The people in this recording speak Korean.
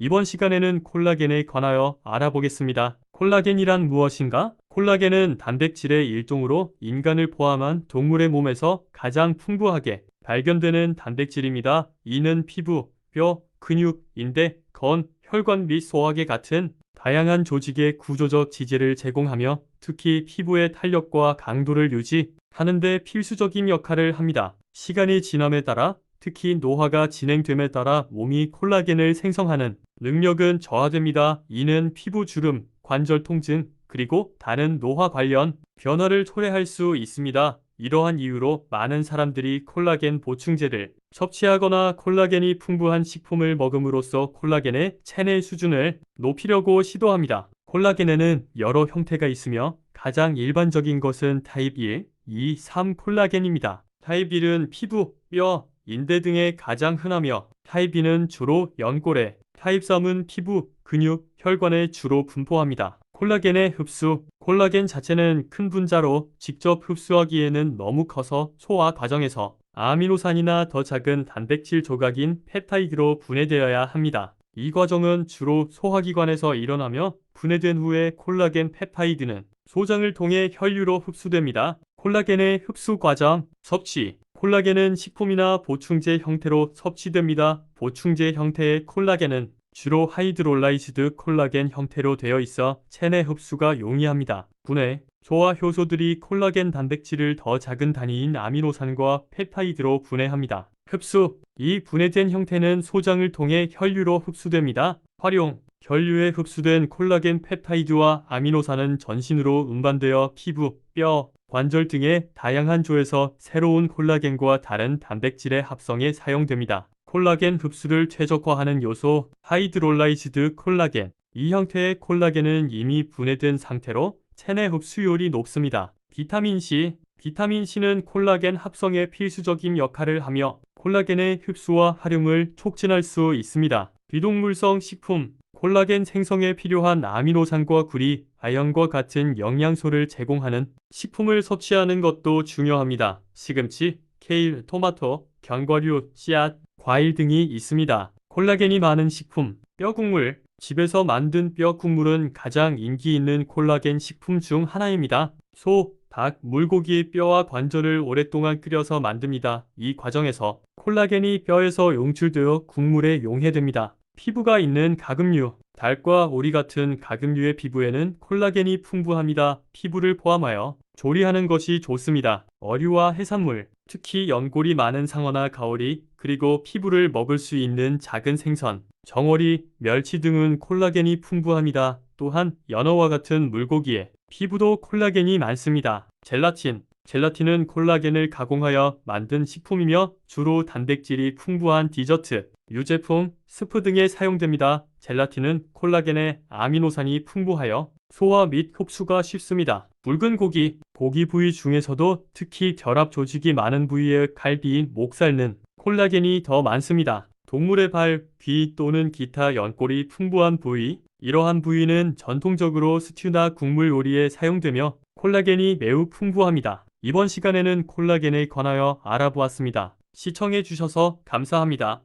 이번 시간에는 콜라겐에 관하여 알아보겠습니다. 콜라겐이란 무엇인가? 콜라겐은 단백질의 일종으로 인간을 포함한 동물의 몸에서 가장 풍부하게 발견되는 단백질입니다. 이는 피부, 뼈, 근육, 인대, 건, 혈관 및 소화계 같은 다양한 조직의 구조적 지지를 제공하며 특히 피부의 탄력과 강도를 유지하는 데 필수적인 역할을 합니다. 시간이 지남에 따라 특히 노화가 진행됨에 따라 몸이 콜라겐을 생성하는 능력은 저하됩니다. 이는 피부 주름, 관절 통증, 그리고 다른 노화 관련 변화를 초래할 수 있습니다. 이러한 이유로 많은 사람들이 콜라겐 보충제를 섭취하거나 콜라겐이 풍부한 식품을 먹음으로써 콜라겐의 체내 수준을 높이려고 시도합니다. 콜라겐에는 여러 형태가 있으며 가장 일반적인 것은 타입 1, 2, 3 콜라겐입니다. 타입 1은 피부, 뼈, 인대 등에 가장 흔하며 타입 2는 주로 연골에, 타입 3은 피부, 근육, 혈관에 주로 분포합니다. 콜라겐의 흡수 콜라겐 자체는 큰 분자로 직접 흡수하기에는 너무 커서 소화 과정에서 아미노산이나 더 작은 단백질 조각인 펩타이드로 분해되어야 합니다. 이 과정은 주로 소화기관에서 일어나며 분해된 후에 콜라겐 펩타이드는 소장을 통해 혈류로 흡수됩니다. 콜라겐의 흡수 과정, 섭취 콜라겐은 식품이나 보충제 형태로 섭취됩니다. 보충제 형태의 콜라겐은 주로 하이드롤라이즈드 콜라겐 형태로 되어 있어 체내 흡수가 용이합니다. 분해, 소화 효소들이 콜라겐 단백질을 더 작은 단위인 아미노산과 펩타이드로 분해합니다. 흡수, 이 분해된 형태는 소장을 통해 혈류로 흡수됩니다. 활용, 혈류에 흡수된 콜라겐 펩타이드와 아미노산은 전신으로 운반되어 피부, 뼈, 관절 등의 다양한 조에서 새로운 콜라겐과 다른 단백질의 합성에 사용됩니다. 콜라겐 흡수를 최적화하는 요소 하이드롤라이즈드 콜라겐 이 형태의 콜라겐은 이미 분해된 상태로 체내 흡수율이 높습니다. 비타민 C 비타민 C는 콜라겐 합성에 필수적인 역할을 하며 콜라겐의 흡수와 활용을 촉진할 수 있습니다. 비동물성 식품 콜라겐 생성에 필요한 아미노산과 구리, 아연과 같은 영양소를 제공하는 식품을 섭취하는 것도 중요합니다. 시금치, 케일, 토마토, 견과류, 씨앗, 과일 등이 있습니다. 콜라겐이 많은 식품, 뼈 국물. 집에서 만든 뼈 국물은 가장 인기 있는 콜라겐 식품 중 하나입니다. 소, 닭, 물고기의 뼈와 관절을 오랫동안 끓여서 만듭니다. 이 과정에서 콜라겐이 뼈에서 용출되어 국물에 용해됩니다. 피부가 있는 가금류, 닭과 오리 같은 가금류의 피부에는 콜라겐이 풍부합니다. 피부를 포함하여 조리하는 것이 좋습니다. 어류와 해산물, 특히 연골이 많은 상어나 가오리, 그리고 피부를 먹을 수 있는 작은 생선, 정어리, 멸치 등은 콜라겐이 풍부합니다. 또한 연어와 같은 물고기에 피부도 콜라겐이 많습니다. 젤라틴, 젤라틴은 콜라겐을 가공하여 만든 식품이며 주로 단백질이 풍부한 디저트, 유제품, 스프 등에 사용됩니다. 젤라틴은 콜라겐의 아미노산이 풍부하여 소화 및 흡수가 쉽습니다. 붉은 고기, 고기 부위 중에서도 특히 결합 조직이 많은 부위의 갈비, 목살는 콜라겐이 더 많습니다. 동물의 발, 귀 또는 기타 연골이 풍부한 부위, 이러한 부위는 전통적으로 스튜나 국물 요리에 사용되며 콜라겐이 매우 풍부합니다. 이번 시간에는 콜라겐에 관하여 알아보았습니다. 시청해 주셔서 감사합니다.